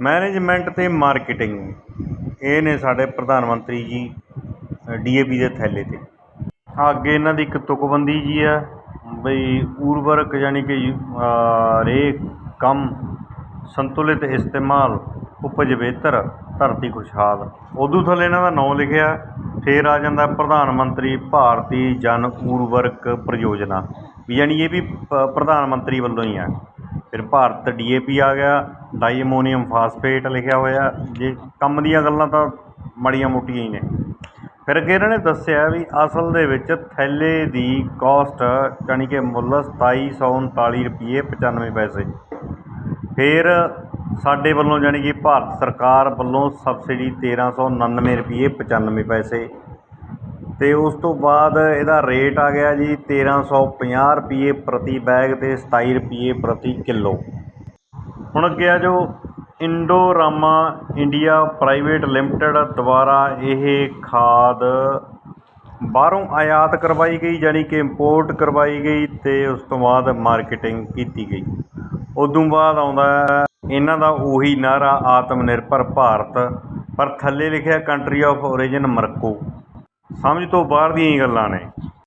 Management ਅਤੇ marketing. ਇਹ ਨੇ ਸਾਡੇ ਪ੍ਰਧਾਨ ਮੰਤਰੀ ਜੀ ਡੀ ਏ ਪੀ ਦੇ ਥੈਲੇ 'ਤੇ। ਅੱਗੇ ਇਹਨਾਂ ਦੀ ਇੱਕ ਤੁਕਬੰਦੀ ਜੀ ਆ ਬਈ ਉਰਵਰਕ ਯਾਨੀ ਕਿ ਅ, ਰੇਹ ਕਮ ਸੰਤੁਲਿਤ ਇਸਤੇਮਾਲ ਉਪਜ ਬਿਹਤਰ ਧਰਤੀ ਖੁਸ਼ਹਾਲ। ਉਦੋਂ ਥੱਲੇ ਇਹਨਾਂ ਦਾ ਨਾਮ ਲਿਖਿਆ ਫਿਰ ਆ ਜਾਂਦਾ ਪ੍ਰਧਾਨ ਮੰਤਰੀ ਭਾਰਤੀ ਜਨ ਉਰਵਰਕ ਪ੍ਰਯੋਜਨਾ। ਵੀ ਯਾਨੀ ਇਹ ਵੀ ਪ- ਪ੍ਰਧਾਨ ਮੰਤਰੀ ਵੱਲੋਂ ਹੀ ਆ। ਫਿਰ ਭਾਰਤ ਡੀ ਏ ਪੀ ਆ ਗਿਆ ਡਾਈ ਅਮੋਨੀਅਮ ਫਾਸਫੇਟ ਲਿਖਿਆ ਹੋਇਆ, ਜੇ ਕੰਮ ਦੀਆਂ ਗੱਲਾਂ ਤਾਂ ਮਾੜੀਆਂ ਮੋਟੀਆਂ ਹੀ ਨੇ। ਫਿਰ ਅੱਗੇ ਇਹਨਾਂ ਨੇ ਦੱਸਿਆ ਵੀ ਅਸਲ ਦੇ ਵਿੱਚ ਥੈਲੇ ਦੀ ਕੋਸਟ ਯਾਨੀ ਕਿ ਮੁੱਲ 2739 ਰੁਪਏ 95 ਪੈਸੇ। ਫਿਰ ਸਾਡੇ ਵੱਲੋਂ ਯਾਨੀ ਕਿ ਭਾਰਤ ਸਰਕਾਰ ਵੱਲੋਂ ਸਬਸਿਡੀ 1399 ਰੁਪਏ 95 ਪੈਸੇ ਅਤੇ ਉਸ ਤੋਂ ਬਾਅਦ ਇਹਦਾ ਰੇਟ ਆ ਗਿਆ ਜੀ ਤੇਰ੍ਹਾਂ ਸੌ ਪੰਜਾਹ ਰੁਪਈਏ ਪ੍ਰਤੀ ਬੈਗ ਅਤੇ ਸਤਾਈ ਰੁਪਈਏ ਪ੍ਰਤੀ ਕਿਲੋ। ਹੁਣ ਅੱਗੇ ਆ ਜੋ ਇੰਡੋਰਾਮਾ ਇੰਡੀਆ ਪ੍ਰਾਈਵੇਟ ਲਿਮਟਿਡ ਦੁਆਰਾ ਇਹ ਖਾਦ ਬਾਹਰੋਂ ਆਯਾਤ ਕਰਵਾਈ ਗਈ, ਯਾਨੀ ਕਿ ਇੰਪੋਰਟ ਕਰਵਾਈ ਗਈ ਤੇ ਉਸ ਤੋਂ ਬਾਅਦ ਮਾਰਕੀਟਿੰਗ ਕੀਤੀ ਗਈ। ਉਦੋਂ ਬਾਅਦ ਆਉਂਦਾ ਇਹਨਾਂ ਦਾ ਉਹੀ ਨਾਰਾ ਆਤਮ ਨਿਰਭਰ ਭਾਰਤ, ਪਰ ਥੱਲੇ ਲਿਖਿਆ ਕੰਟਰੀ ਆਫ ਓਰੀਜਨ ਮਰਕੋ। ਸਮਝ ਤੋਂ ਬਾਹਰ ਦੀਆਂ ਹੀ ਗੱਲਾਂ ਨੇ।